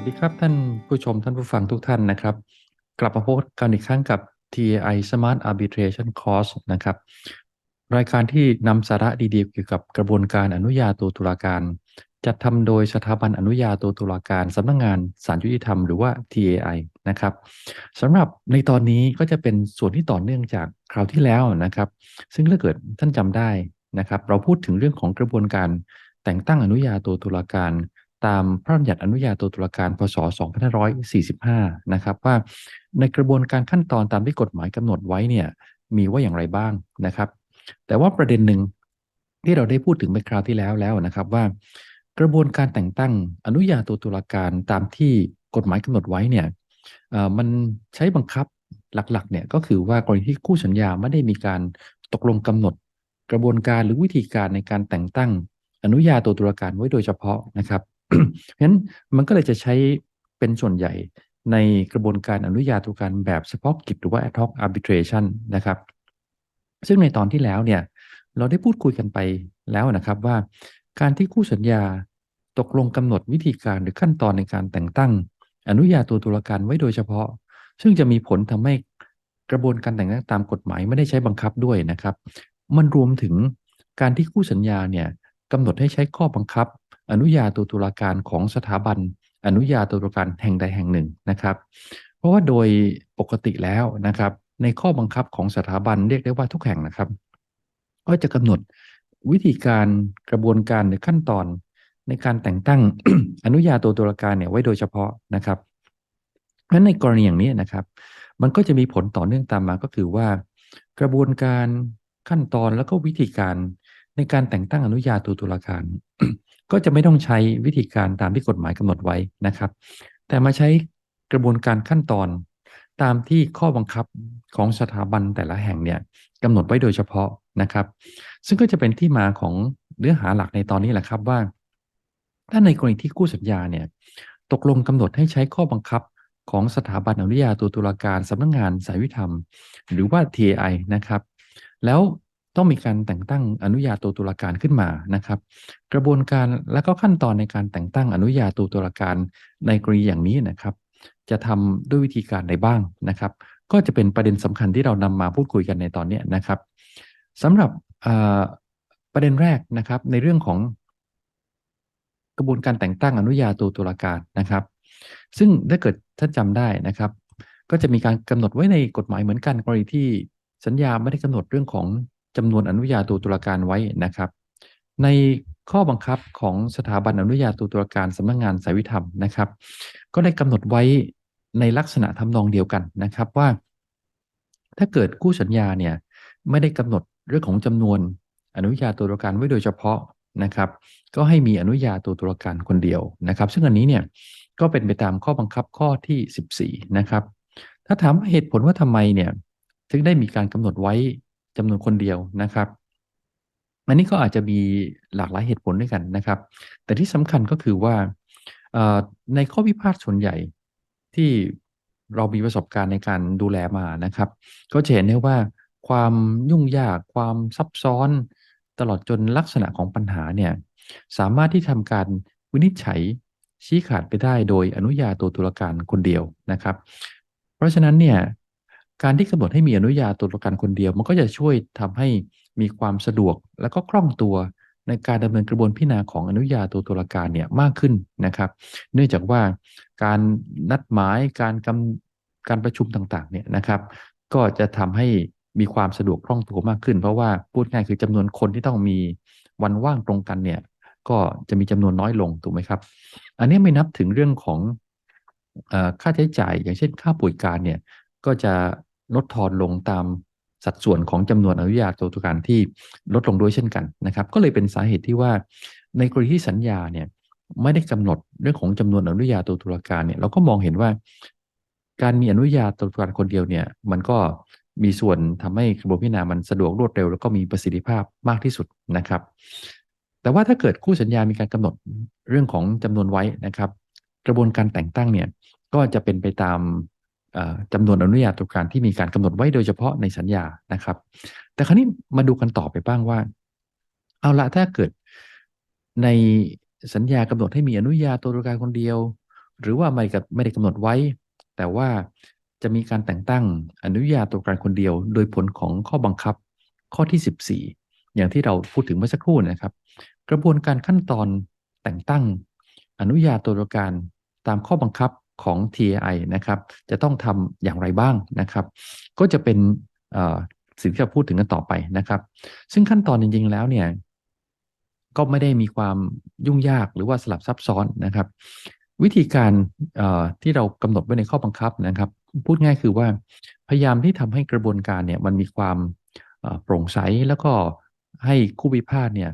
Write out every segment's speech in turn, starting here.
วัสดีครับท่านผู้ชมท่านผู้ฟังทุกท่านนะครับ กลับมาพบกันอีกครั้งกับ TAI Smart Arbitration Course นะครับ รายการที่นำสาระดีๆ เกี่ยวกับกระบวนการอนุญาโตตุลาการ จัดทำโดยสถาบันอนุญาโตตุลาการสำนักงงานศาลยุติธรรมหรือว่า TAI นะครับสำหรับในตอนนี้ก็จะเป็นส่วนที่ต่อเนื่องจากคราวที่แล้วนะครับ ซึ่งถ้าเกิดท่านจำได้นะครับ เราพูดถึงเรื่องของกระบวนการแต่งตั้งอนุญาโตตุลาการ ตามพระราชบัญญัติอนุญาโตตุลาการพศ 2545 นะครับว่าในกระบวนการขั้นตอนตามที่กฎหมายกำหนดไว้เนี่ยมีว่าอย่างไรบ้างนะครับ แต่ว่าประเด็นหนึ่งที่เราได้พูดถึงไปคราวที่แล้วแล้วนะครับว่า กระบวนการแต่งตั้งอนุญาโตตุลาการตามที่กฎหมายกำหนดไว้เนี่ยมันใช้บังคับหลักๆเนี่ยก็คือว่ากรณีที่คู่สัญญาไม่ได้มีการตกลงกำหนด กระบวนการหรือวิธีการในการแต่งตั้งอนุญาโตตุลาการไว้โดยเฉพาะนะครับ เพราะฉะนั้นมันก็เลยจะใช้เป็นส่วนใหญ่ในกระบวนการอนุญาตุการแบบเฉพาะกิจหรือว่า ad hoc arbitration นะครับ ซึ่งในตอนที่แล้วเนี่ยเราได้พูดคุยกันไปแล้วนะครับว่า การที่คู่สัญญาตกลงกำหนดวิธีการหรือขั้นตอนในการแต่งตั้ง อนุญาโตตุลาการไว้โดยเฉพาะ ซึ่งจะมีผลทำให้กระบวนการแต่งตั้งตามกฎหมายไม่ได้ใช้บังคับด้วยนะครับ มันรวมถึงการที่คู่สัญญาเนี่ยกำหนดให้ใช้ข้อบังคับ อนุญาโตตุลาการของสถาบัน อนุญาโตตุลาการแห่งใดแห่งหนึ่งนะครับ เพราะว่าโดยปกติแล้วนะครับ ในข้อบังคับของสถาบันเรียกได้ว่าทุกแห่งนะครับ ก็จะกำหนดวิธีการกระบวนการหรือขั้นตอนในการแต่งตั้งอนุญาโตตุลาการเนี่ยไว้โดยเฉพาะนะครับเพราะในกรณีอย่างนี้นะครับ มันก็จะมีผลต่อเนื่องตามมาก็คือว่า กระบวนการขั้นตอนแล้วก็วิธีการในการแต่งตั้งอนุญาโตตุลาการ ก็จะไม่ต้องใช้วิธีการตามที่กฎหมายกำหนดไว้นะครับ แต่มาใช้กระบวนการขั้นตอนตามที่ข้อบังคับของสถาบันแต่ละแห่งเนี่ยกำหนดไว้โดยเฉพาะนะครับ ซึ่งก็จะเป็นที่มาของเนื้อหาหลักในตอนนี้แหละครับว่า ถ้าในกรณีที่คู่สัญญาเนี่ยตกลงกำหนดให้ใช้ข้อบังคับของสถาบันอนุญาโตตุลาการสำนักงงานสายวิธรรม หรือว่า TAI นะครับ แล้ว ต้องมีการแต่งตั้งอนุญาโตตุลาการขึ้นมานะครับ กระบวนการและก็ขั้นตอนในการแต่งตั้งอนุญาโตตุลาการในกรณีอย่างนี้นะครับ จะทำด้วยวิธีการใดบ้างนะครับ ก็จะเป็นประเด็นสำคัญที่เรานำมาพูดคุยกันในตอนนี้นะครับสำหรับประเด็นแรกนะครับในเรื่องของกระบวนการแต่งตั้งอนุญาโตตุลาการนะครับ ซึ่งถ้าเกิดท่านจำได้นะครับ ก็จะมีการกำหนดไว้ในกฎหมายเหมือนกันกรณีที่สัญญาไม่ได้กำหนดเรื่องของ จำนวนอนุญาโตตุลาการไว้นะครับ ในข้อบังคับของสถาบันอนุญาโตตุลาการสำนักงงานสายวิธรรมนะครับ ก็ได้กำหนดไว้ในลักษณะทำนองเดียวกันนะครับว่า ถ้าเกิดคู่สัญญาเนี่ยไม่ได้กำหนดเรื่องของจำนวนอนุญาโตตุลาการไว้โดยเฉพาะนะครับ ก็ให้มีอนุญาโตตุลาการคนเดียวนะครับ ซึ่งอันนี้เนี่ยก็เป็นไปตามข้อบังคับข้อที่ 14 นะครับ ถ้าถามเหตุผลว่าทำไมเนี่ยถึงได้มีการกำหนดไว้ จำนวนคนเดียวนะครับอันนี้ก็อาจจะมีหลากหลายเหตุผลด้วยกันนะครับ แต่ที่สำคัญก็คือว่าในข้อพิพาทส่วนใหญ่ที่เรามีประสบการณ์ในการดูแลมานะครับ ก็จะเห็นได้ว่าความยุ่งยากความซับซ้อนตลอดจนลักษณะของปัญหาเนี่ยสามารถที่ทำการวินิจฉัยชี้ขาดไปได้โดยอนุญาโตตุลาการคนเดียวนะครับ เพราะฉะนั้นเนี่ย การที่กำหนดให้มีอนุญาโตตุลาการคนเดียว มันก็จะช่วยทำให้มีความสะดวกและก็คล่องตัวในการดำเนินกระบวนพิจารณาของอนุญาโตตุลาการเนี่ยมากขึ้นนะครับ เนื่องจากว่าการนัดหมายการกำการประชุมต่างๆเนี่ยนะครับ ก็จะทำให้มีความสะดวกคล่องตัวมากขึ้น เพราะว่าพูดง่ายคือจำนวนคนที่ต้องมีวันว่างตรงกันเนี่ยก็จะมีจำนวนน้อยลงถูกไหมครับ อันนี้ไม่นับถึงเรื่องของค่าใช้จ่าย อย่างเช่นค่าป่วยการเนี่ยก็จะ ลดทอนลงตามสัดส่วนของจำนวนอนุญาตตัวตุการที่ลดลงด้วยเช่นกันนะครับ ก็เลยเป็นสาเหตุที่ว่าในกรณีที่สัญญาเนี่ยไม่ได้กำหนดเรื่องของจำนวนอนุญาตตัวตุลาการเนี่ยเราก็มองเห็นว่า การมีอนุญาตตัวตุลาการคนเดียวเนี่ยมันก็มีส่วนทำให้กระบวนพิจารณามันสะดวกรวดเร็ว แล้วก็มีประสิทธิภาพมากที่สุดนะครับ แต่ว่าถ้าเกิดคู่สัญญามีการกำหนดเรื่องของจำนวนไว้นะครับ กระบวนการแต่งตั้งเนี่ยก็จะเป็นไปตาม จำนวนอนุญาตตุการที่มีการกำหนดไว้โดยเฉพาะในสัญญานะครับ แต่คราวนี้มาดูกันต่อไปบ้างว่า เอาละถ้าเกิดในสัญญากำหนดให้มีอนุญาตตุการคนเดียว หรือว่าไม่กับไม่ได้กำหนดไว้ แต่ว่าจะมีการแต่งตั้งอนุญาโตการคนเดียว โดยผลของข้อบังคับข้อที่ 14 อย่างที่เราพูดถึงเมื่อสักครู่นะครับ กระบวนการขั้นตอนแต่งตั้งอนุญาโตการตามข้อบังคับ ของ TAI นะครับ จะต้องทำอย่างไรบ้างนะครับ ก็จะเป็นสิ่งที่เราพูดถึงกันต่อไปนะครับ ซึ่งขั้นตอนจริง ๆ แล้วเนี่ย ก็ไม่ได้มีความยุ่งยากหรือว่าสลับซับซ้อนนะครับ วิธีการที่เรากำหนดไว้ในข้อบังคับนะครับ พูดง่ายคือว่าพยายามที่ทำให้กระบวนการเนี่ยมันมีความโปร่งใสแล้วก็ให้คู่พิพาทเนี่ย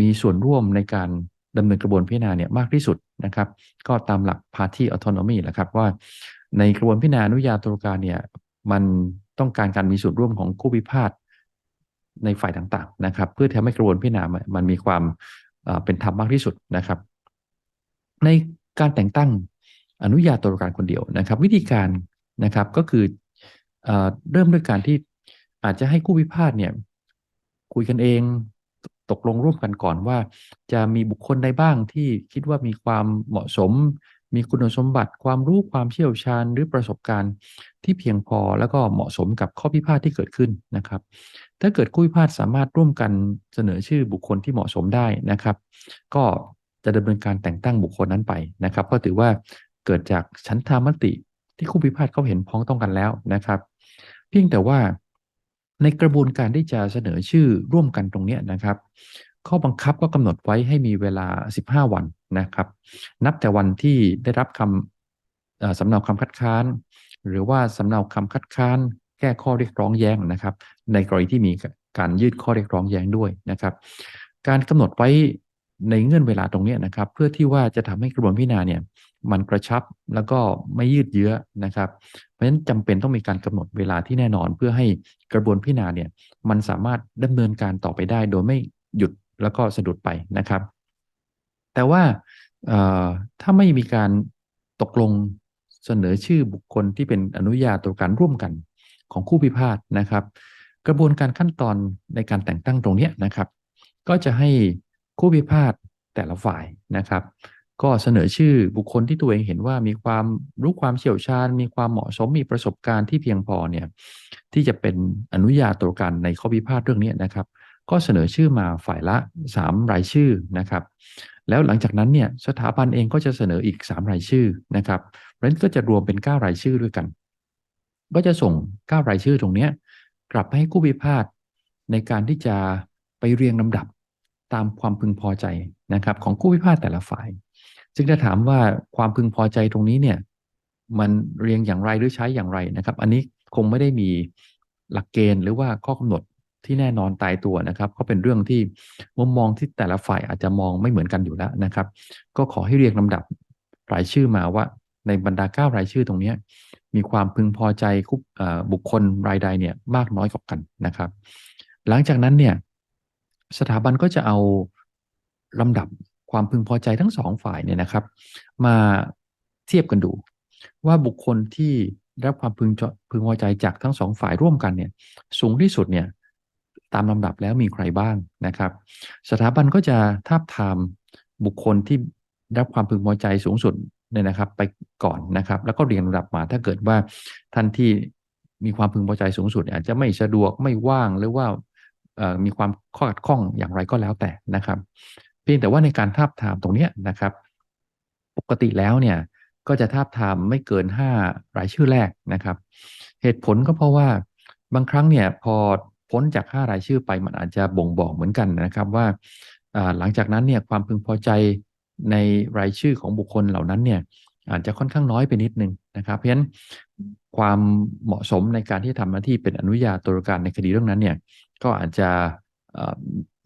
มีส่วนร่วมในการ ดำเนินกระบวนพิจารณาเนี่ยมากที่สุดนะครับ ก็ตามหลัก party autonomy แหละครับว่าในกระบวนพิจารณาอนุญาโตการเนี่ยมันต้องการการมีส่วนร่วมของคู่พิพาทในฝ่ายต่างๆนะครับ เพื่อทำให้กระบวนพิจารณามันมีความเป็นธรรมมากที่สุดนะครับ ในการแต่งตั้งอนุญาโตการคนเดียวนะครับ วิธีการนะครับก็คืออเริ่มด้วยการที่อาจจะให้คู่พิพาทเนี่ยคุยกันเอง ตกลงร่วมกันก่อนว่า จะมีบุคคลใดบ้างที่คิดว่ามีความเหมาะสม มีคุณสมบัติความรู้ความเชี่ยวชาญหรือประสบการณ์ที่เพียงพอแล้วก็เหมาะสมกับข้อพิพาทที่เกิดขึ้นนะครับ ถ้าเกิดคู่พิพาทสามารถร่วมกันเสนอชื่อบุคคลที่เหมาะสมได้นะครับ ก็จะดำเนินการแต่งตั้งบุคคลนั้นไปนะครับ ก็ถือว่าเกิดจากชั้นธามติที่คู่พิพาทเขาเห็นพ้องต้องกันแล้วนะครับ เพียงแต่ว่า ในกระบวนการที่จะเสนอชื่อร่วมกันตรงนี้นะครับ ข้อบังคับก็กำหนดไว้ให้มีเวลา 15 วันนะครับ นับแต่วันที่ได้รับคำสำเนาคำคัดค้าน หรือว่าสำเนาคำคัดค้าน แก้ข้อเรียกร้องแย้งนะครับ ในกรณีที่มีการยื่นข้อเรียกร้องแย้งด้วยนะครับ การกำหนดไว้ในเงื่อนเวลาตรงนี้นะครับ เพื่อที่ว่าจะทำให้กระบวนพิจารณาเนี่ย มันกระชับแล้วก็ไม่ยืดเยื้อนะครับ เพราะฉะนั้นจำเป็นต้องมีการกำหนดเวลาที่แน่นอน เพื่อให้กระบวนพิจารณาเนี่ยมันสามารถดำเนินการต่อไปได้ โดยไม่หยุดแล้วก็สะดุดไปนะครับ แต่ว่าถ้าไม่มีการตกลงเสนอชื่อบุคคลที่เป็นอนุญาโตการร่วมกันของคู่พิพาทนะครับ กระบวนการขั้นตอนในการแต่งตั้งตรงนี้นะครับ ก็จะให้คู่พิพาทแต่ละฝ่ายนะครับ ก็เสนอชื่อบุคคลที่ตัวเองเห็นว่ามีความรู้ความเชี่ยวชาญ มีความเหมาะสมมีประสบการณ์ที่เพียงพอเนี่ยที่จะเป็นอนุญาโตการในข้อพิพาทเรื่องนี้นะครับ ก็เสนอชื่อมาฝ่ายละ 3 รายชื่อนะครับ แล้วหลังจากนั้นเนี่ยสถาบันเองก็จะเสนออีก 3 รายชื่อนะครับเพราะฉะนั้นก็จะรวมเป็น 9 รายชื่อด้วยกัน ก็จะส่ง 9 รายชื่อตรงนี้กลับไปให้ผู้พิพาทในการที่จะไปเรียงลำดับตามความพึงพอใจนะครับของผู้พิพาทแต่ละฝ่าย ซึ่งถ้าถามว่าความพึงพอใจตรงนี้เนี่ย มันเรียงอย่างไรหรือใช้อย่างไรนะครับ อันนี้คงไม่ได้มีหลักเกณฑ์หรือว่าข้อกำหนดที่แน่นอนตายตัวนะครับก็เป็นเรื่องที่มุมมองที่แต่ละฝ่ายอาจจะมองไม่เหมือนกันอยู่แล้วนะครับ ก็ขอให้เรียงลำดับรายชื่อมาว่า ในบรรดาเก้ารายชื่อตรงนี้ มีความพึงพอใจคุบุคคลรายใดเนี่ยมากน้อยกว่ากันนะครับ หลังจากนั้นเนี่ยสถาบันก็จะเอาลำดับ ความพึงพอใจทั้งสองฝ่ายเนี่ยนะครับ มาเทียบกันดู ว่าบุคคลที่รับความพึงพึงพอใจจากทั้งสองฝ่ายร่วมกันเนี่ย สูงที่สุดเนี่ยตามลำดับแล้วมีใครบ้างนะครับ สถาบันก็จะทาบทามบุคคลที่รับความพึงพอใจสูงสุดเนี่ยนะครับ ไปก่อนนะครับ แล้วก็เรียงลำดับมาถ้าเกิดว่าท่านที่มีความพึงพอใจสูงสุด อาจจะไม่สะดวกไม่ว่างหรือว่ามีความข้อขัดข้องอย่างไรก็แล้วแต่นะครับ พียงแต่ว่าในการทาบทามตรงนี้นะครับ ปกติแล้วเนี่ยก็จะทาบทามไม่เกิน 5 รายชื่อแรกนะครับ เหตุผลก็เพราะว่าบางครั้งเนี่ยพอพ้นจาก 5 รายชื่อไปมันอาจจะบ่งบอกเหมือนกันนะครับว่าหลังจากนั้นเนี่ยความพึงพอใจในรายชื่อของบุคคลเหล่านั้นเนี่ยอาจจะค่อนข้างน้อยไปนิดนึงนะครับ เพราะฉะนั้นความเหมาะสมในการที่ทำหน้าที่เป็นอนุญาโตรการในคดีเรื่องนั้นเนี่ยก็อาจจะ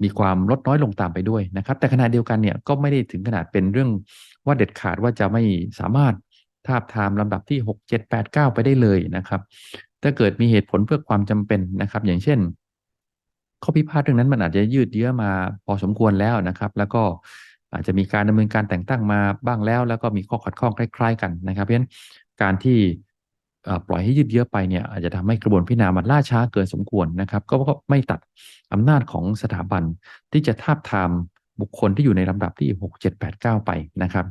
มีความลดน้อยลงตามไปด้วยนะครับ แต่ขณะเดียวกันเนี่ยก็ไม่ได้ถึงขนาดเป็นเรื่องว่าเด็ดขาดว่าจะไม่สามารถทาบทามลำดับที่ 6 7 8 9 ไปได้เลยนะครับ ถ้าเกิดมีเหตุผลเพื่อความจำเป็นนะครับ อย่างเช่นข้อพิพาทเรื่องนั้นมันอาจจะยืดเยื้อมาพอสมควรแล้วนะครับ แล้วก็อาจจะมีการดำเนินการแต่งตั้งมาบ้างแล้ว แล้วก็มีข้อขัดข้องคล้าย ๆ กันนะครับ เพราะฉะนั้นการที่ ปล่อยให้ยืดเยื้อไปเนี่ยอาจจะทำให้กระบวนพิจารณามันล่าช้าเกินสมควรนะครับ ก็ไม่ตัดอำนาจของสถาบันที่จะทาบทามบุคคลที่อยู่ในลำดับที่6 7 8 9 ไปนะครับ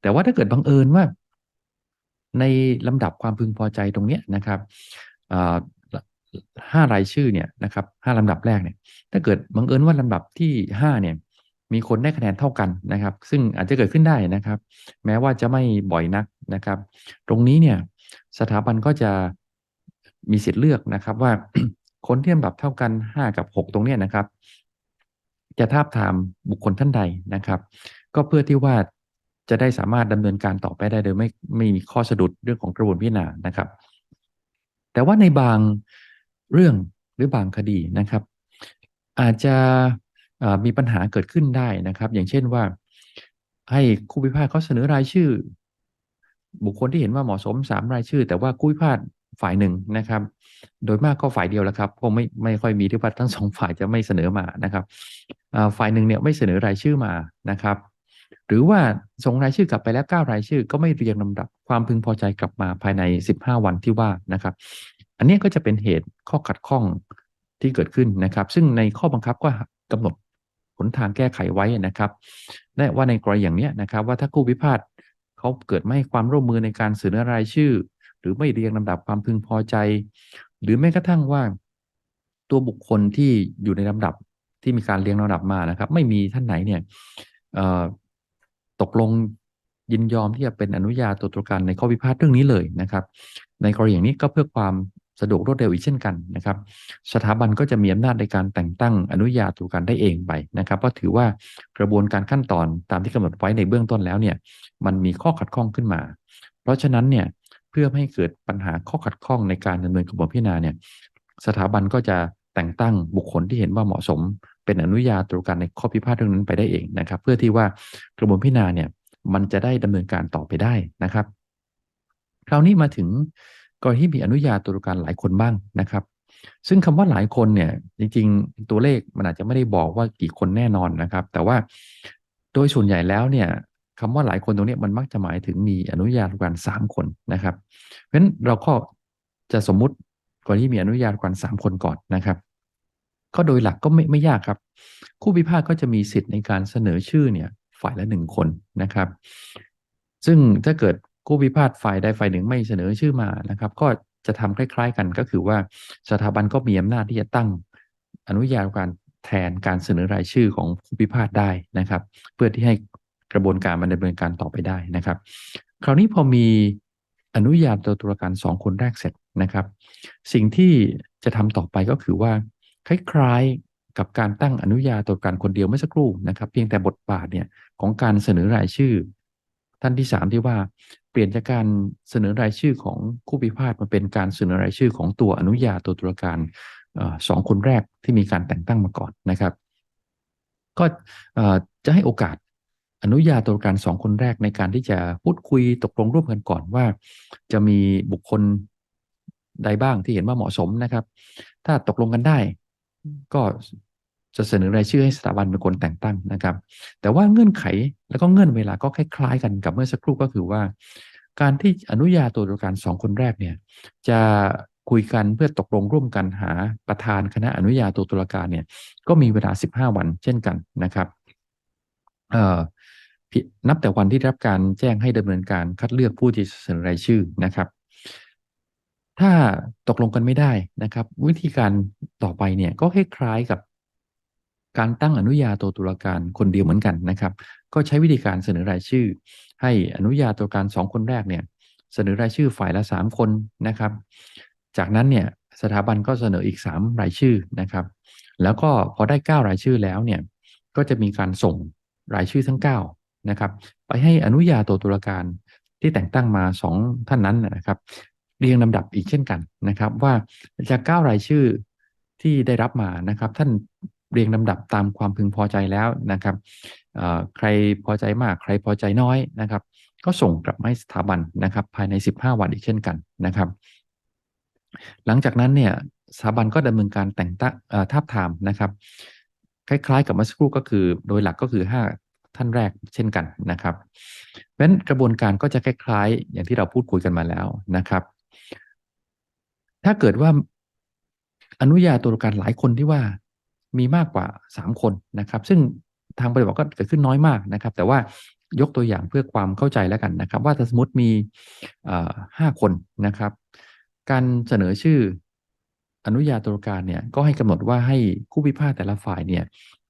แต่ว่าถ้าเกิดบังเอิญว่า ในลำดับความพึงพอใจตรงเนี้ยนะครับห้ารายชื่อเนี่ยนะครับห้าลำดับแรกเนี่ย ถ้าเกิดบังเอิญว่าลำดับที่ห้าเนี่ย มีคนได้คะแนนเท่ากันนะครับ ซึ่งอาจจะเกิดขึ้นได้นะครับ แม้ว่าจะไม่บ่อยนักนะครับ ตรงนี้เนี่ย สถาบันก็จะมีสิทธิ์เลือกนะครับ ว่าคนที่ลำดับเท่ากันห้ากับหกตรงเนี้นะครับ จะทาบทามบุคคลท่านใดนะครับ ก็เพื่อที่ว่าจะได้สามารถดำเนินการต่อไปได้โดยไม่ไม่มีข้อสะดุดเรื่องของกระบวนพิจารณานะครับ แต่ว่าในบางเรื่องหรือบางคดีนะครับ อาจจะมีปัญหาเกิดขึ้นได้นะครับ อย่างเช่นว่าให้คู่พิพาทเขาเสนอรายชื่อ บุคคลที่เห็นว่าเหมาะสมสามรายชื่อ แต่ว่าคู่พิพาทฝ่ายหนึ่งนะครับ โดยมากก็ฝ่ายเดียวแหละครับคงไม่ไม่ค่อยมีที่ว่าทั้งสองฝ่ายจะไม่เสนอมานะครับฝ่ายหนึ่งเนี่ยไม่เสนอรายชื่อมานะครับ หรือว่าส่งรายชื่อกลับไปแล้วเก้ารายชื่อ ก็ไม่เรียงลำดับความพึงพอใจกลับมาภายใน 15 วันที่ว่านะครับ อันนี้ก็จะเป็นเหตุข้อขัดข้องที่เกิดขึ้นนะครับ ซึ่งในข้อบังคับก็กำหนดหนทางแก้ไขไว้นะครับและว่าในกรณีอย่างเนี้ยนะครับ ว่าถ้าคู่พิพาท เขาเกิดไม่ความร่วมมือในการเสนอรายชื่อ หรือไม่เรียงลำดับความพึงพอใจ หรือแม้กระทั่งว่า ตัวบุคคลที่อยู่ในลำดับที่มีการเรียงลำดับมานะครับ ไม่มีท่านไหนเนี่ยตกลงยินยอมที่จะเป็นอนุญาโตตุลาการในข้อพิพาทเรื่องนี้เลยนะครับ ในกรณีอย่างนี้ก็เพื่อความ สะดวกรวดเร็วอีกเช่นกันนะครับ สถาบันก็จะมีอำนาจในการแต่งตั้งอนุญาโตตุลาการได้เองไปนะครับเพราะถือว่ากระบวนการขั้นตอนตามที่กำหนดไว้ในเบื้องต้นแล้วเนี่ยมันมีข้อขัดข้องขึ้นมา เพราะฉะนั้นเนี่ยเพื่อไม่ให้เกิดปัญหาข้อขัดข้องในการดำเนินกระบวนพิจารณาเนี่ยสถาบันก็จะแต่งตั้งบุคคลที่เห็นว่าเหมาะสม เป็นอนุญาโตตุลาการในข้อพิพาทเรื่องนั้นไปได้เองนะครับ เพื่อที่ว่ากระบวนพิจารณาเนี่ยมันจะได้ดำเนินการต่อไปได้นะครับ คราวนี้มาถึง กรณีที่มีอนุญาตตุลาการหลายคนบ้างนะครับ ซึ่งคำว่าหลายคนเนี่ยจริงๆ ตัวเลขมันอาจจะไม่ได้บอกว่ากี่คนแน่นอนนะครับ แต่ว่าโดยส่วนใหญ่แล้วเนี่ยคำว่าหลายคนตรงนี้มันมักจะหมายถึงมีอนุญาตการสามคนนะครับ เพราะฉะนั้นเราก็จะสมมุติกรณีที่มีอนุญาตการสามคนก่อนนะครับ ก็โดยหลักก็ไม่ไม่ยากครับ คู่พิพาทก็จะมีสิทธิ์ในการเสนอชื่อเนี่ยฝ่ายละหนึ่งคนนะครับ ซึ่งถ้าเกิด คู่พิพาทฝ่ายใดฝ่ายหนึ่งไม่เสนอชื่อมานะครับ ก็จะทำคล้าย ๆ กันก็คือว่าสถาบันก็มีอำนาจที่จะตั้งอนุญาตการแทนการเสนอรายชื่อของคู่พิพาทได้นะครับ เพื่อที่ให้กระบวนการมันดำเนินการต่อไปได้นะครับ คราวนี้พอมีอนุญาตตัวตุลาการสองคนแรกเสร็จนะครับ สิ่งที่จะทำต่อไปก็คือว่า คล้ายๆกับการตั้งอนุญาตตุลาการคนเดียวเมื่อสักครู่นะครับ เพียงแต่บทบาทเนี่ยของการเสนอรายชื่อ ท่านที่สามที่ว่า เปลี่ยนจากการเสนอรายชื่อของคู่พิพาทมาเป็นการเสนอรายชื่อของตัวอนุญาโตตุลาการอสองคนแรกที่มีการแต่งตั้งมาก่อนนะครับ ก็จะให้โอกาสอนุญาโตตุลาการสองคนแรกในการที่จะพูดคุยตกลงร่วมกันก่อนว่า จะมีบุคคลใดบ้างที่เห็นว่าเหมาะสมนะครับ ถ้าตกลงกันได้ ก็ จะเสนอรายชื่อให้สถาบันเป็นคนแต่งตั้งนะครับ แต่ว่าเงื่อนไขแล้วก็เงื่อนเวลาก็คล้ายๆ กันกับเมื่อสักครู่ก็คือว่า การที่อนุญาโตตุลาการสองคนแรกเนี่ยจะคุยกันเพื่อตกลงร่วมกันหาประธานคณะอนุญาโตตุลาการเนี่ยก็มีเวลา 15 วันเช่นกันนะครับนับแต่วันที่รับการแจ้งให้ดำเนินการคัดเลือกผู้ที่เสนอรายชื่อนะครับ ถ้าตกลงกันไม่ได้นะครับ วิธีการต่อไปเนี่ยก็คล้ายๆกับ การตั้งอนุญาโตตุลาการคนเดียวเหมือนกันนะครับ ก็ใช้วิธีการเสนอรายชื่อ ให้อนุญาโตตุลาการสองคนแรกเนี่ยเสนอรายชื่อฝ่ายละสามคนนะครับ จากนั้นเนี่ยสถาบันก็เสนออีกสามรายชื่อนะครับ แล้วก็พอได้เก้ารายชื่อแล้วเนี่ยก็จะมีการส่งรายชื่อทั้งเก้านะครับไปให้อนุญาโตตุลาการที่แต่งตั้งมาสองท่านนั้นนะครับเรียงลำดับอีกเช่นกันนะครับ ว่าจากเก้ารายชื่อที่ได้รับมานะครับ ท่าน เรียงลำดับตามความพึงพอใจแล้วนะครับใครพอใจมากใครพอใจน้อยนะครับ ก็ส่งกลับมาให้สถาบันนะครับ ภายใน 15 วันอีกเช่นกันนะครับ หลังจากนั้นเนี่ยสถาบันก็ดำเนินการแต่งตั้งทาบทามนะครับ คล้าย ๆ กับมื่อสักครูก็คือโดยหลักก็คือ 5 ท่านแรกเช่นกันนะครับเพราะฉะนั้นกระบวนการก็จะคล้าย ๆ อย่างที่เราพูดคุยกันมาแล้วนะครับ ถ้าเกิดว่าอนุญาโตตุลาการหลายคนที่ว่า มีมากกว่า 3 คนนะครับ ซึ่งทางปฏิบัติก็เกิดขึ้นน้อยมากนะครับ แต่ว่ายกตัวอย่างเพื่อความเข้าใจแล้วกันนะครับ ว่าถ้าสมมติมีห้าคนนะครับ การเสนอชื่ออนุญาโตรการเนี่ยก็ให้กำหนดว่าให้คู่พิพาทแต่ละฝ่ายเนี่ย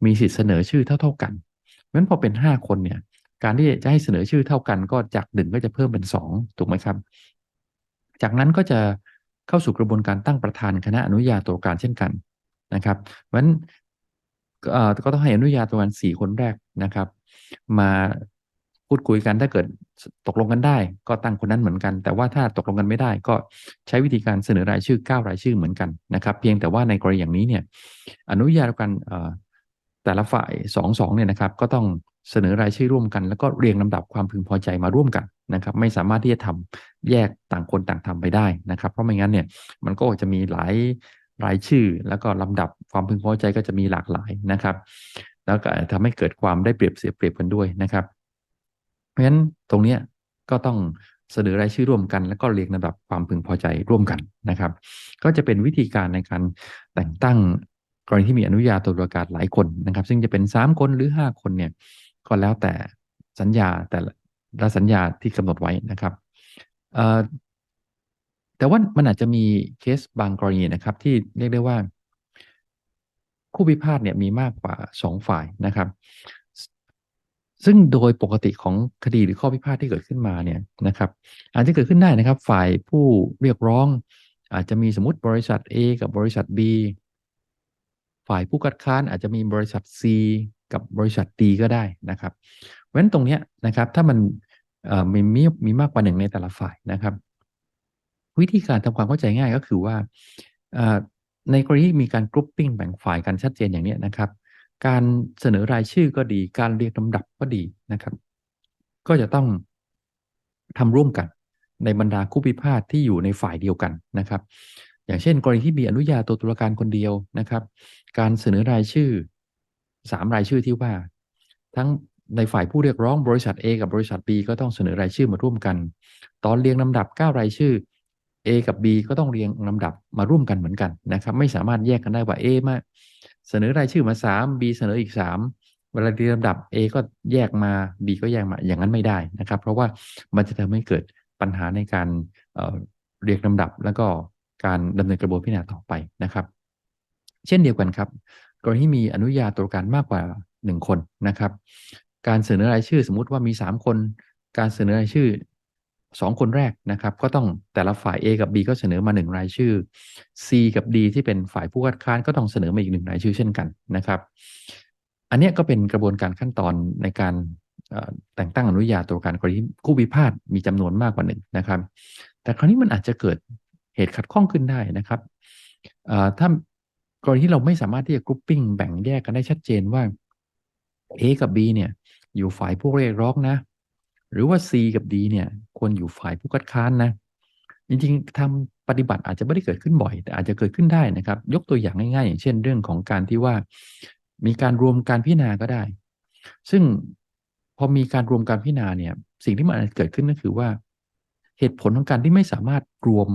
มีสิทธิเสนอชื่อเท่า ๆกันเพราะฉะนั้นพอเป็นห้าคนเนี่ยการที่จะให้เสนอชื่อเท่ากัน ก็จากหนึ่งก็จะเพิ่มเป็นสองถูกไหมครับ จากนั้นก็จะเข้าสู่กระบวนการตั้งประธานคณะอนุญาโตรการเช่นกัน นะครับเพราะฉะนั้นก็ต้องให้อนุญาตรการสี่คนแรกนะครับ มาพูดคุยกันถ้าเกิดตกลงกันได้ ก็ตั้งคนนั้นเหมือนกัน แต่ว่าถ้าตกลงกันไม่ได้ ก็ใช้วิธีการเสนอรายชื่อ 9 รายชื่อเหมือนกันนะครับ เพียงแต่ว่าในกรณีอย่างนี้เนี่ยอนุญาตกันแต่ละฝ่ายสองสองเนี่ยนะครับ ก็ต้องเสนอรายชื่อร่วมกัน แล้วก็เรียงลำดับความพึงพอใจมาร่วมกันนะครับ ไม่สามารถที่จะทำแยกต่างคนต่างทำไปได้นะครับ เพราะไม่งั้นเนี่ยมันก็จะมีหลาย รายชื่อ แล้วก็ลำดับความพึงพอใจก็จะมีหลากหลายนะครับ แล้วก็ทำให้เกิดความได้เปรียบเสียเปรียบกันด้วยนะครับ เพราะฉะนั้นตรงนี้ก็ต้องเสนอรายชื่อร่วมกัน แล้วก็เรียงลำดับความพึงพอใจร่วมกันนะครับ ก็จะเป็นวิธีการในการแต่งตั้งกรณีที่มีอนุญาโตตุลาการหลายคนนะครับ ซึ่งจะเป็นสามคนหรือห้าคนเนี่ยก็แล้วแต่สัญญาแต่ละสัญญาที่กำหนดไว้นะครับ แต่ว่ามันอาจจะมีเคสบางกรณีนะครับ ที่เรียกได้ว่า คู่พิพาทเนี่ยมีมากกว่าสองฝ่ายนะครับ ซึ่งโดยปกติของคดีหรือข้อพิพาทที่เกิดขึ้นมาเนี่ยนะครับ อาจจะเกิดขึ้นได้นะครับ ฝ่ายผู้เรียกร้อง อาจจะมีสมมติบริษัท A กับบริษัท B ฝ่ายผู้คัดค้านอาจจะมีบริษัท C กับบริษัท D ก็ได้นะครับเพราะฉะนั้นตรงนี้นะครับ ถ้ามันมีมีมีมากกว่าหนึ่งในแต่ละฝ่ายนะครับ วิธีการทำความเข้าใจง่ายก็คือว่าในกรณีมีการกรุ๊ปปิ้งแบ่งฝ่ายกันชัดเจนอย่างนี้นะครับ การเสนอรายชื่อก็ดี การเรียงลำดับก็ดีนะครับ ก็จะต้องทำร่วมกันในบรรดาคู่พิพาทที่อยู่ในฝ่ายเดียวกันนะครับ อย่างเช่น กรณีที่มีอนุญาโตตุลาการคนเดียวนะครับ การเสนอรายชื่อสามรายชื่อที่ว่า ทั้งในฝ่ายผู้เรียกร้องบริษัท A กับบริษัท B ก็ต้องเสนอรายชื่อมาร่วมกัน ตอนเรียงลำดับ 9 รายชื่อ A กับ B ก็ต้องเรียงลำดับมาร่วมกันเหมือนกันนะครับ ไม่สามารถแยกกันได้ว่า A มาเสนอรายชื่อมาสาม B เสนออีกสามเวลาเรียงลำดับ A ก็แยกมา B ก็แยกมาอย่างนั้นไม่ได้นะครับ เพราะว่ามันจะทำให้เกิดปัญหาในการเรียงลำดับ แล้วก็การดำเนินกระบวนการพิจารณาต่อไปนะครับ เช่นเดียวกันครับ กรณีที่มีอนุญาโตการมากกว่าหนึ่งคนนะครับ การเสนอรายชื่อสมมุติว่ามีสามคน การเสนอรายชื่อ สองคนแรกนะครับ ก็ต้องแต่ละฝ่าย A กับ B ก็เสนอมาหนึ่งรายชื่อ C กับ D ที่เป็นฝ่ายผู้คัดค้านก็ต้องเสนอมาอีกหนึ่งรายชื่อเช่นกันนะครับ อันนี้ก็เป็นกระบวนการขั้นตอนในการแต่งตั้งอนุญาโตัวการกรณีคู่พิพาทมีจำนวนมากกว่าหนึ่งนะครับ แต่คราวนี้มันอาจจะเกิดเหตุขัดข้องขึ้นได้นะครับถ้ากรณีที่เราไม่สามารถที่จะกรุ๊ปปิ้งแบ่งแยกกันได้ชัดเจนว่า A กับ B เนี่ยอยู่ฝ่ายผู้เรียกร้องนะ หรือว่า C กับ D เนี่ยควรอยู่ฝ่ายผู้คัดค้านนะจริงๆทำปฏิบัติอาจจะไม่ได้เกิดขึ้นบ่อย แต่อาจจะเกิดขึ้นได้นะครับ ยกตัวอย่างง่ายๆ อย่างเช่นเรื่องของการที่ว่า มีการรวมการพิจารณาก็ได้ ซึ่งพอมีการรวมการพิจารณาเนี่ยสิ่งที่มันเกิดขึ้นก็คือว่า เหตุผลของการที่ไม่สามารถรวม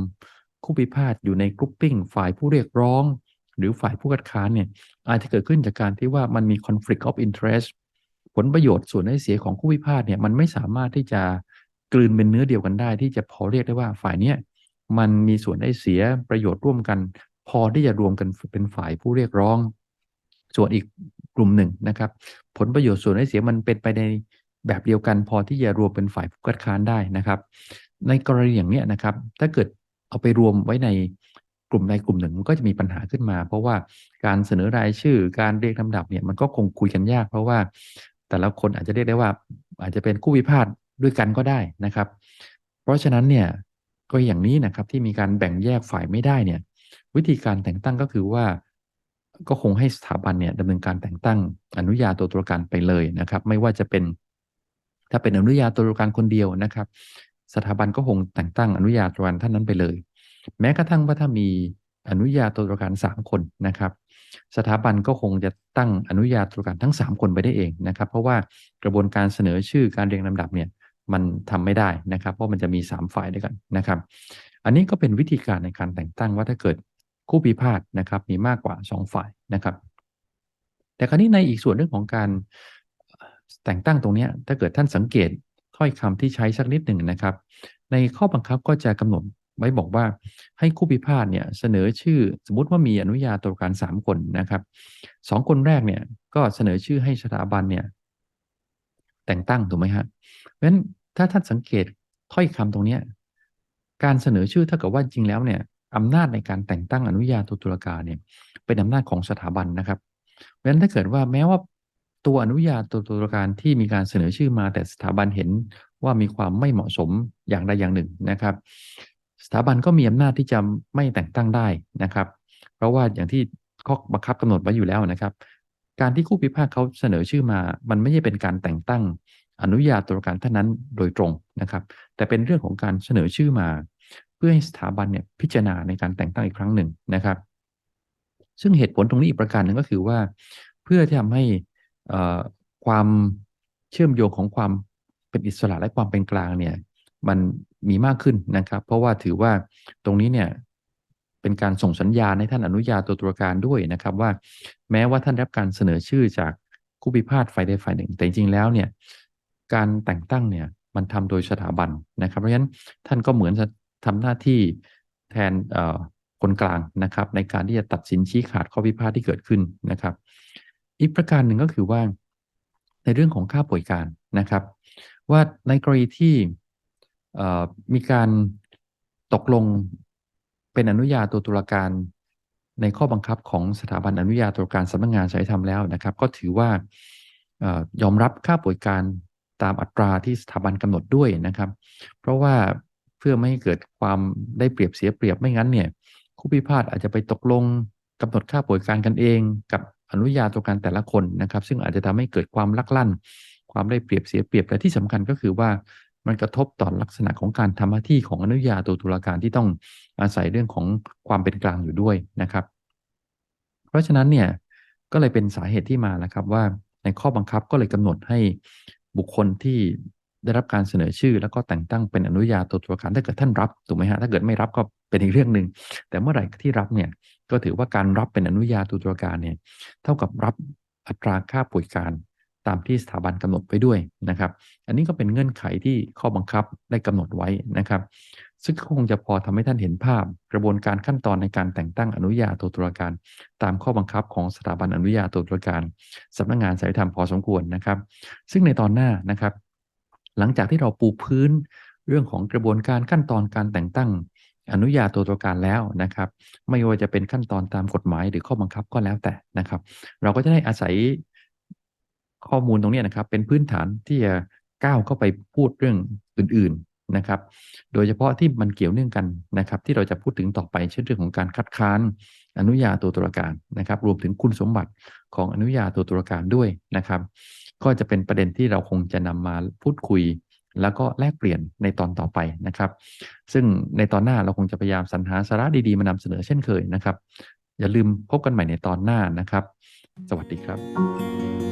คู่พิพาทอยู่ในกรุ๊ปปิ้งฝ่ายผู้เรียกร้อง หรือฝ่ายผู้คัดค้านเนี่ยอาจจะเกิดขึ้นจากการที่ว่ามันมี conflict of interest ผลประโยชน์ส่วนได้เสียของคู่พิพาทเนี่ยมันไม่สามารถที่จะกลืนเป็นเนื้อเดียวกันได้ ที่จะพอเรียกได้ว่าฝ่ายเนี้ยมันมีส่วนได้เสียประโยชน์ร่วมกัน พอที่จะรวมกันเป็นฝ่ายผู้เรียกร้อง ส่วนอีกกลุ่มหนึ่งนะครับ ผลประโยชน์ส่วนได้เสียมันเป็นไปในแบบเดียวกัน พอที่จะรวมเป็นฝ่ายผู้คัดค้านได้นะครับ ในกรณีอย่างนี้นะครับ ถ้าเกิดเอาไปรวมไว้ในกลุ่มใดกลุ่มหนึ่งมันก็จะมีปัญหาขึ้นมา เพราะว่าการเสนอรายชื่อการเรียกลำดับเนี่ยมันก็คงคุยกันยาก เพราะว่า แต่ละคนอาจจะเรียกได้ว่า อาจจะเป็นคู่พิพาทด้วยกันก็ได้นะครับ เพราะฉะนั้นเนี่ยก็อย่างนี้นะครับที่มีการแบ่งแยกฝ่ายไม่ได้เนี่ย วิธีการแต่งตั้งก็คือว่า ก็คงให้สถาบันเนี่ยดำเนินการแต่งตั้งอนุญาโตตุลาการไปเลยนะครับ ไม่ว่าจะเป็น ถ้าเป็นอนุญาโตตุลาการคนเดียวนะครับ สถาบันก็คงแต่งตั้งอนุญาโตุลาการท่านนั้นไปเลย แม้กระทั่งว่าถ้ามีอนุญาโตตุลาการสามคนนะครับ สถาบันก็คงจะตั้งอนุญาตตุลาการทั้ง 3 คนไปได้เองนะครับ เพราะว่ากระบวนการเสนอชื่อการเรียงลำดับเนี่ยมันทำไม่ได้นะครับ เพราะมันจะมี 3 ฝ่ายด้วยกันนะครับ อันนี้ก็เป็นวิธีการในการแต่งตั้งว่าถ้าเกิดคู่พิพาทนะครับมีมากกว่า 2 ฝ่ายนะครับ แต่คราวนี้ในอีกส่วนเรื่องของการแต่งตั้งตรงนี้ถ้าเกิดท่านสังเกตถ้อยคำที่ใช้สักนิดหนึ่งนะครับ ในข้อบังคับก็จะกำหนด ไว้บอกว่าให้คู่พิพาทเนี่ยเสนอชื่อสมมติว่ามีอนุญาโตตุลาการสามคนนะครับสองคนแรกเนี่ยก็เสนอชื่อให้สถาบันเนี่ยแต่งตั้งถูกไหมฮะเพราะฉะนั้นถ้าท่านสังเกตถ้อยคำตรงเนี้ยการเสนอชื่อเท่ากับว่าจริงแล้วเนี่ยอำนาจในการแต่งตั้งอนุญาโตตุลาการเนี่ยเป็นอำนาจของสถาบันนะครับ เพราะฉะนั้นถ้าเกิดว่าแม้ว่าตัวอนุญาโตตุลาการที่มีการเสนอชื่อมาแต่สถาบันเห็นว่ามีความไม่เหมาะสมอย่างใดอย่างหนึ่งนะครับ สถาบันก็มีอำนาจที่จะไม่แต่งตั้งได้นะครับ เพราะว่าอย่างที่ข้อบังคับกำหนดไว้อยู่แล้วนะครับ การที่คู่พิพาทเขาเสนอชื่อมา มันไม่ใช่เป็นการแต่งตั้งอนุญาโตตุลาการเท่านั้นโดยตรงนะครับ แต่เป็นเรื่องของการเสนอชื่อมา เพื่อให้สถาบันเนี่ยพิจารณาในการแต่งตั้งอีกครั้งหนึ่งนะครับ ซึ่งเหตุผลตรงนี้อีกประการหนึ่งก็คือว่า เพื่อที่ทำให้ความเชื่อมโยงของความเป็นอิสระและความเป็นกลางเนี่ย มันมีมากขึ้นนะครับ เพราะว่าถือว่าตรงนี้เนี่ยเป็นการส่งสัญญาณให้ท่านอนุญาโตตุลาการด้วยนะครับว่า แม้ว่าท่านรับการเสนอชื่อจากคู่พิพาทฝ่ายใดฝ่ายหนึ่ง แต่จริงๆแล้วเนี่ยการแต่งตั้งเนี่ยมันทำโดยสถาบันนะครับ เพราะฉะนั้นท่านก็เหมือนจะทำหน้าที่แทนคนกลางนะครับ ในการที่จะตัดสินชี้ขาดข้อพิพาทที่เกิดขึ้นนะครับ อีกประการหนึ่งก็คือว่าในเรื่องของค่าป่วยการนะครับ ว่าในกรณีที่ มีการตกลงเป็นอนุญาโตตุลาการในข้อบังคับของสถาบันอนุญาโตตุลาการสำนักงงานสายธรรมแล้วนะครับ ก็ถือว่ายอมรับค่าป่วยการตามอัตราที่สถาบันกำหนดด้วยนะครับ เพราะว่าเพื่อไม่ให้เกิดความได้เปรียบเสียเปรียบไม่งั้นเนี่ยคู่พิพาทอาจจะไปตกลงกำหนดค่าป่วยการกันเอง กับอนุญาโตตุลาการแต่ละคนนะครับ ซึ่งอาจจะทำให้เกิดความลักลั่น ความได้เปรียบเสียเปรียบแต่ที่สำคัญก็คือว่า มันกระทบต่อลักษณะของการทำหน้าที่ของอนุญาโตตุลาการที่ต้องอาศัยเรื่องของความเป็นกลางอยู่ด้วยนะครับ เพราะฉะนั้นเนี่ยก็เลยเป็นสาเหตุที่มาแล้วครับว่าในข้อบังคับก็เลยกำหนดให้บุคคลที่ได้รับการเสนอชื่อ แล้วก็แต่งตั้งเป็นอนุญาโตตุลาการถ้าเกิดท่านรับถูกไหมฮะถ้าเกิดไม่รับก็เป็นอีกเรื่องหนึ่งแต่เมื่อไหร่ที่รับเนี่ยก็ถือว่าการรับเป็นอนุญาโตตุลาการเนี่ยเท่ากับรับอัตราค่าป่วยการ ตามที่สถาบันกำหนดไว้ด้วยนะครับ อันนี้ก็เป็นเงื่อนไขที่ข้อบังคับได้กำหนดไว้นะครับ ซึ่งคงจะพอทำให้ท่านเห็นภาพ กระบวนการขั้นตอนในการแต่งตั้งอนุญาโตตุลาการ ตามข้อบังคับของสถาบันอนุญาโตตุลาการสำนักงงานสายธรรมพอสมควรนะครับ ซึ่งในตอนหน้านะครับ หลังจากที่เราปูพื้นเรื่องของกระบวนการขั้นตอนการแต่งตั้งอนุญาโตตุลาการแล้วนะครับ ไม่ว่าจะเป็นขั้นตอนตามกฎหมายหรือข้อบังคับก็แล้วแต่นะครับ เราก็จะได้อาศัย ข้อมูลตรงนี้นะครับ เป็นพื้นฐานที่จะก้าวเข้าไปพูดเรื่องอื่นๆนะครับ โดยเฉพาะที่มันเกี่ยวเนื่องกันนะครับ ที่เราจะพูดถึงต่อไปเช่นเรื่องของการคัดค้านอนุญาโตตุลาการนะครับ รวมถึงคุณสมบัติของอนุญาโตตุลาการด้วยนะครับ ก็จะเป็นประเด็นที่เราคงจะนำมาพูดคุย แล้วก็แลกเปลี่ยนในตอนต่อไปนะครับ ซึ่งในตอนหน้าเราคงจะพยายามสรรหาสาระดีๆมานำเสนอเช่นเคยนะครับ อย่าลืมพบกันใหม่ในตอนหน้านะครับ สวัสดีครับ